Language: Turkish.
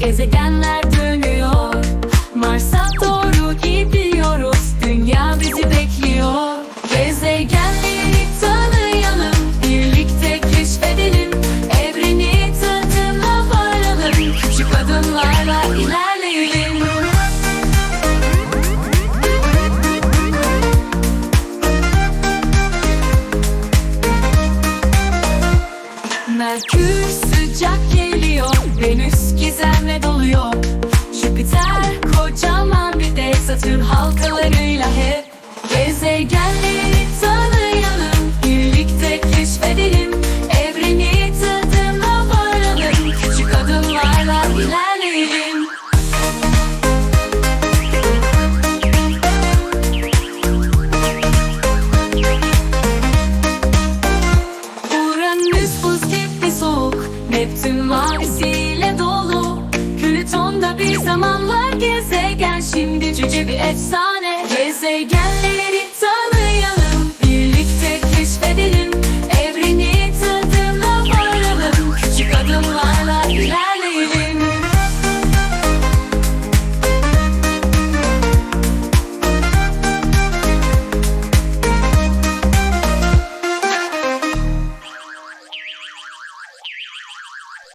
Gezegenler Merkür sıcak geliyor Venüs gizemle doluyor. Jüpiter kocaman bir dev Satürn halkalarıyla hep Gezegenleri Neptün mavisiyle dolu. Plüton'da bir zamanlar gezegen Şimdi cüce bir efsane. Gezegenleri tanıyalım